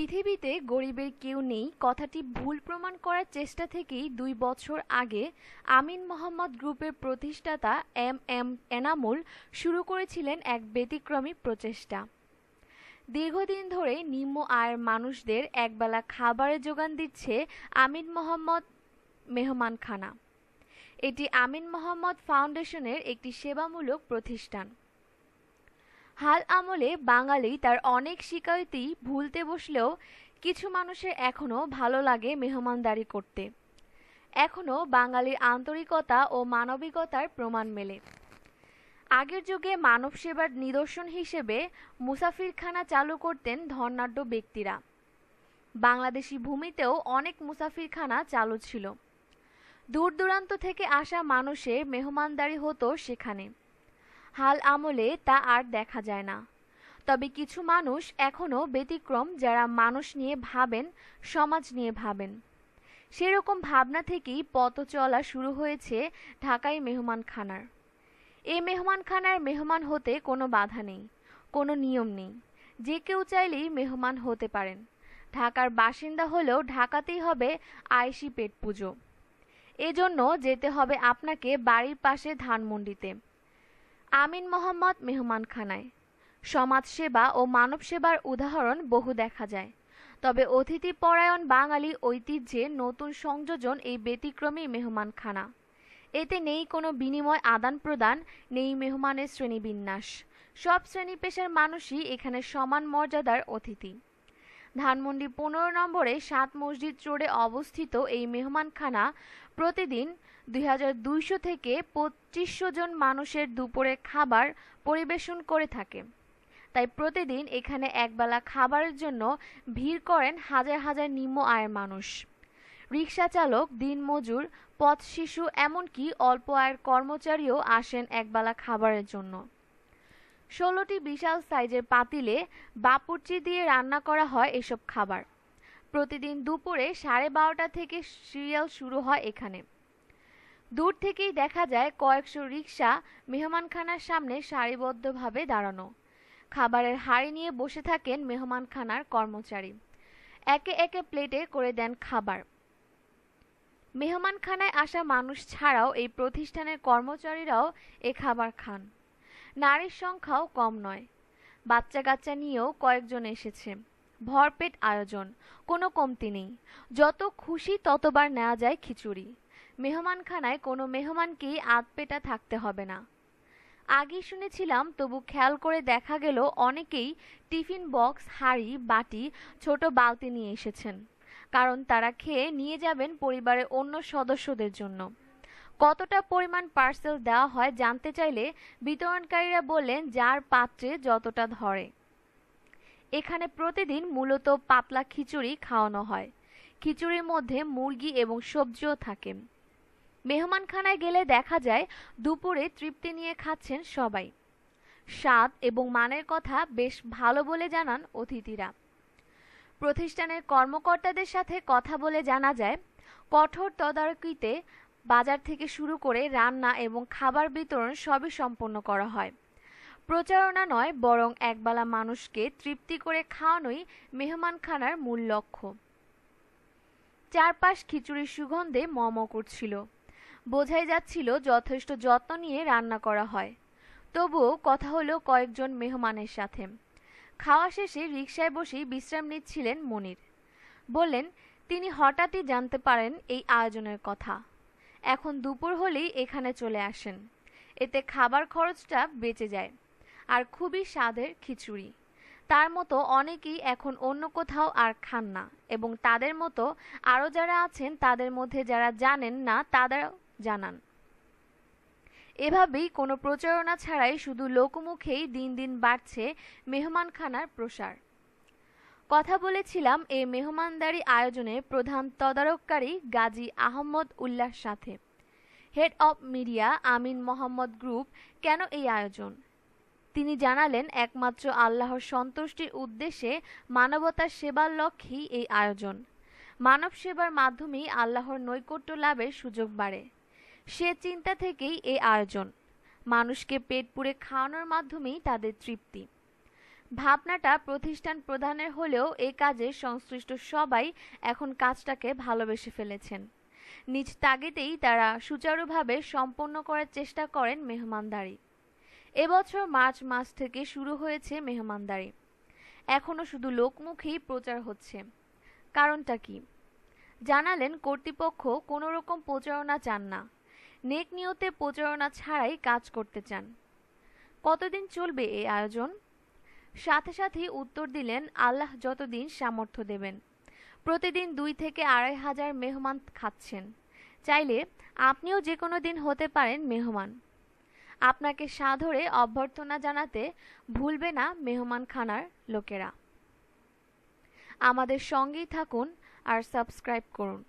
পৃথিবীতে গরিবের কেউ নেই কথাটি ভুল প্রমাণ করার চেষ্টা থেকেই দুই বছর আগে আমিন মোহাম্মদ গ্রুপের প্রতিষ্ঠাতা এম এম এনামুল শুরু করেছিলেন এক ব্যতিক্রমী প্রচেষ্টা। দীর্ঘদিন ধরে নিম্ন আয়ের মানুষদের একবেলা খাবারের যোগান দিচ্ছে আমিন মোহাম্মদ মেহমানখানা এটি আমিন মোহাম্মদ ফাউন্ডেশনের একটি সেবামূলক প্রতিষ্ঠান। হাল আমলে বাঙালি তার অনেক শিকায়তি ভুলতে বসলেও কিছু মানুষের এখনও ভালো লাগে মেহমানদারি করতে। এখনও বাঙালির আন্তরিকতা ও মানবিকতার প্রমাণ মেলে। আগের যুগে মানব সেবার নিদর্শন হিসেবে মুসাফিরখানা চালু করতেন ধর্নাঢ্য ব্যক্তিরা। বাংলাদেশি ভূমিতেও অনেক মুসাফিরখানা চালু ছিল। দূর দূরান্ত থেকে আসা মানুষের মেহমানদারি হতো সেখানে। হাল আমলে তা আর দেখা যায় না। তবে কিছু মানুষ এখনও ব্যতিক্রম যারা মানুষ নিয়ে ভাবেন, সমাজ নিয়ে ভাবেন। সেরকম ভাবনা থেকেই পথ চলা শুরু হয়েছে ঢাকায় মেহমানখানার এই মেহমানখানার মেহমান হতে কোনো বাধা নেই, কোনো নিয়ম নেই। যে কেউ চাইলেই মেহমান হতে পারেন। ঢাকার বাসিন্দা হলেও ঢাকাতেই হবে আয়েসি পেট পুজো। এজন্য যেতে হবে আপনাকে বাড়ির পাশে ধানমন্ডিতে। আমিন মোহাম্মদ মেহমানখানায় সমাজসেবা ও মানব সেবার উদাহরণ বহু দেখা যায়। তবে অতিথি পরায়ণ বাঙালি ঐতিহ্যে নতুন সংযোজন এই ব্যতিক্রমী মেহমানখানা এতে নেই কোনো বিনিময় আদান প্রদান, নেই মেহমানের শ্রেণীবিন্যাস। সব শ্রেণি পেশার মানুষই এখানে সমান মর্যাদার অতিথি। ধানমন্ডি পনেরো নম্বরে সাত মসজিদ রোডে অবস্থিত এই মেহমানখানা প্রতিদিন দুই হাজার দুইশো থেকে পঁচিশশো জন মানুষের দুপুরে খাবার পরিবেশন করে থাকে। তাই প্রতিদিন এখানে একবেলা খাবারের জন্য ভিড় করেন হাজার হাজার নিম্ন আয়ের মানুষ। রিক্সা চালক, দিনমজুর পথ শিশু এমনকি অল্প আয়ের কর্মচারীও আসেন একবেলা খাবারের জন্য। ষোলোটি বিশাল সাইজের পাতিলে বাপুরচি দিয়ে রান্না করা হয় এসব খাবার। প্রতিদিন দুপুরে সাড়ে বারোটা থেকে সিরিয়াল শুরু হয় এখানে। দূর থেকেই দেখা যায় কয়েকশো রিক্সা মেহমানখানার সামনে সারিবদ্ধভাবে দাঁড়ানো। খাবারের হাড়ি নিয়ে বসে থাকেন মেহমানখানার কর্মচারী। একে একে প্লেটে করে দেন খাবার। মেহমানখানায় আসা মানুষ ছাড়াও এই প্রতিষ্ঠানের কর্মচারীরাও এ খাবার খান। নারীর সংখ্যাও কম নয়। বাচ্চা কাচ্চা নিয়েও কয়েকজন এসেছে। ভরপেট আয়োজন, কোনো কমতি নেই। যত খুশি ততবার নেওয়া যায় খিচুড়ি। মেহমানখানায় কোনো মেহমানকেই আধপেটা থাকতে হবে না। আগেই শুনেছিলাম, তবু খেয়াল করে দেখা গেল অনেকেই টিফিন বক্স, হাঁড়ি, বাটি, ছোট বালতি নিয়ে এসেছেন। কারণ তারা খেয়ে নিয়ে যাবেন পরিবারের অন্য সদস্যদের জন্য। কতটা পরিমাণ পার্সেল দেওয়া হয় জানতে চাইলে বিতরণকারীরা বললেন, যার পাত্রে যতটা ধরে। এখানে প্রতিদিন মূলত পাতলা খিচুড়ি খাওয়ানো হয়। খিচুড়ির মধ্যে মুরগি এবং সবজিও থাকে। মেহমানখানায় গেলে দেখা যায়, দুপুরে তৃপ্তি নিয়ে খাচ্ছেন সবাই। স্বাদ এবং মানের কথা বেশ ভালো বলে জানান অতিথিরা। প্রতিষ্ঠানের কর্মকর্তাদের সাথে কথা বলে জানা যায়, কঠোর তদারকিতে বাজার থেকে শুরু করে রান্না এবং খাবার বিতরণ সবই সম্পন্ন করা হয়। প্রচারণা নয়, বরং একবেলা মানুষকে তৃপ্তি করে খাওয়ানোই মেহমানখানার মূল লক্ষ্য। চারপাশ খিচুড়ির সুগন্ধে মম করছিল। বোঝাই যাচ্ছিল যথেষ্ট যত্ন নিয়ে রান্না করা হয়। তবুও কথা হলো কয়েকজন মেহমানের সাথে। খাওয়া শেষে রিকশায় বসেই বিশ্রাম নিচ্ছিলেন মনির। বললেন, তিনি হঠাৎই জানতে পারেন এই আয়োজনের কথা। এখন দুপুর হলেই এখানে চলে আসেন। এতে খাবার খরচটা বেঁচে যায় আর খুবই স্বাদের খিচুড়ি। তার মতো অনেকেই এখন অন্য কোথাও আর খান না এবং তাদের মতো আরও যারা আছেন তাদের মধ্যে যারা জানেন না তাদের জানান। এভাবেই কোনো প্রচারণা ছাড়াই শুধু লোকমুখেই দিন দিন বাড়ছে মেহমানখানার প্রসার। কথা বলেছিলাম এই মেহমানদারি আয়োজনের প্রধান তদারককারী গাজী আহমদ উল্লাহর সাথে। Head of media Amin Mohammad group, কেন এই আয়োজন? তিনি জানালেন, একমাত্র আল্লাহর সন্তুষ্টির উদ্দেশ্যে মানবতার সেবার লক্ষ্যেই এই আয়োজন। মানব সেবার মাধ্যমেই আল্লাহর নৈকট্য লাভের সুযোগ বাড়ে। সে চিন্তা থেকেই এই আয়োজন। মানুষকে পেট পুড়ে খাওয়ানোর মাধ্যমেই তাদের তৃপ্তি। ভাবনাটা প্রতিষ্ঠান প্রধানের হলেও এ কাজে সংশ্লিষ্ট সবাই এখন কাজটাকে ভালোবেসে ফেলেছেন। নিজ তাগিদেই তারা সুচারুভাবে সম্পন্ন করার চেষ্টা করেন মেহমানদারি। এবছর মার্চ মাস থেকে শুরু হয়েছে মেহমানদারি। এখনও শুধু লোকমুখেই প্রচার হচ্ছে। কারণটা কি? জানালেন কর্তৃপক্ষ কোনো রকম প্রচারণা চান না। নেক নিয়তে প্রচারণা ছাড়াই কাজ করতে চান। কতদিন চলবে এই আয়োজন? সাথে সাথেই উত্তর দিলেন, আল্লাহ যতদিন সামর্থ্য দেবেন। প্রতিদিন দুই থেকে আড়াই হাজার মেহমান খাচ্ছেন। চাইলে আপনিও যে কোনো দিন হতে পারেন মেহমান। আপনাকে সাদরে অভ্যর্থনা জানাতে ভুলবে না মেহমান খানার লোকেরা। আমাদের সঙ্গেই থাকুন আর সাবস্ক্রাইব করুন।